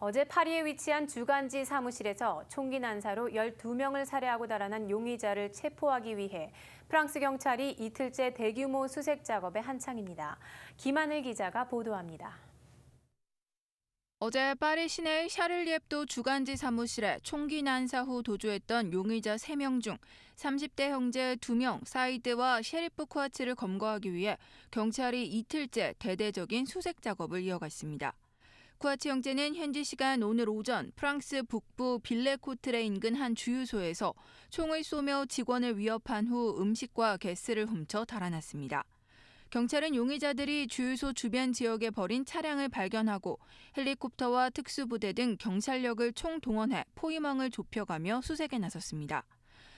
어제 파리에 위치한 주간지 사무실에서 총기 난사로 12명을 살해하고 달아난 용의자를 체포하기 위해 프랑스 경찰이 이틀째 대규모 수색 작업에 한창입니다. 김하늘 기자가 보도합니다. 어제 파리 시내 샤를리앱도 주간지 사무실에 총기 난사 후 도주했던 용의자 3명 중 30대 형제 2명 사이드와 셰리프 쿠아츠를 검거하기 위해 경찰이 이틀째 대대적인 수색 작업을 이어갔습니다. 쿠아츠 형제는 현지 시간 오늘 오전 프랑스 북부 빌레코트레 인근 한 주유소에서 총을 쏘며 직원을 위협한 후 음식과 가스를 훔쳐 달아났습니다. 경찰은 용의자들이 주유소 주변 지역에 버린 차량을 발견하고 헬리콥터와 특수부대 등 경찰력을 총동원해 포위망을 좁혀가며 수색에 나섰습니다.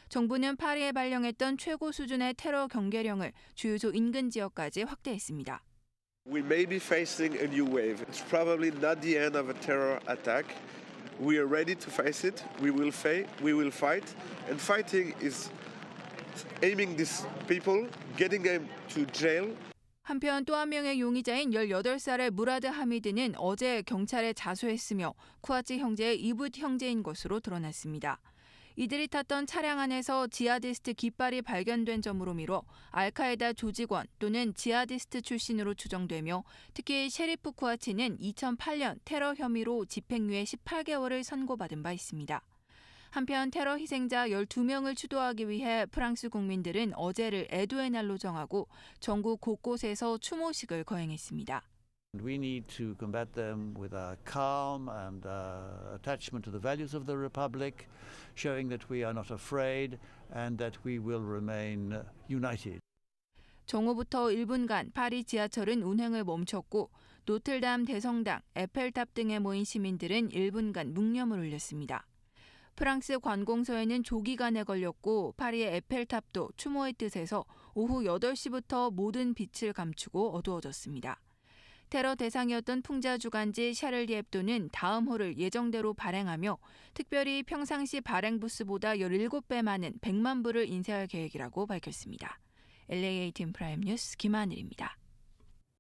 정부는 파리에 발령했던 최고 수준의 테러 경계령을 주유소 인근 지역까지 확대했습니다. We may be facing a new wave. It's probably not the end of a terror attack. We are ready to face it. We will fight. We will fight. And fighting is aiming these people, getting them to jail, 한편 또 한 명의 용의자인 18살의 무라드 하미드는 어제 경찰에 자수했으며 쿠아츠 형제의 이붓 형제인 것으로 드러났습니다. 이들이 탔던 차량 안에서 지하디스트 깃발이 발견된 점으로 미뤄 알카에다 조직원 또는 지하디스트 출신으로 추정되며 특히 셰리프 쿠아치는 2008년 테러 혐의로 집행유예 18개월을 선고받은 바 있습니다. 한편 테러 희생자 12명을 추도하기 위해 프랑스 국민들은 어제를 애도의 날로 정하고 전국 곳곳에서 추모식을 거행했습니다. We need to combat them with a calm and uh, attachment to the values of the Republic, showing that we are not afraid and that we will remain uh, united. 정오부터 1분간 파리 지하철은 운행을 멈췄고 노틀담 대성당, 에펠탑 등에 모인 시민들은 1분간 묵념을 올렸습니다. 프랑스 관공서에는 조기간에 걸렸고 파리의 에펠탑도 추모의 뜻에서 오후 8시부터 모든 빛을 감추고 어두워졌습니다. 테러 대상이었던 풍자 주간지 샤를리앱도는 다음 호를 예정대로 발행하며 특별히 평상시 발행 부스보다 17배 많은 100만 부를 인쇄할 계획이라고 밝혔습니다. LAA 팀 프라임 뉴스 김하늘입니다.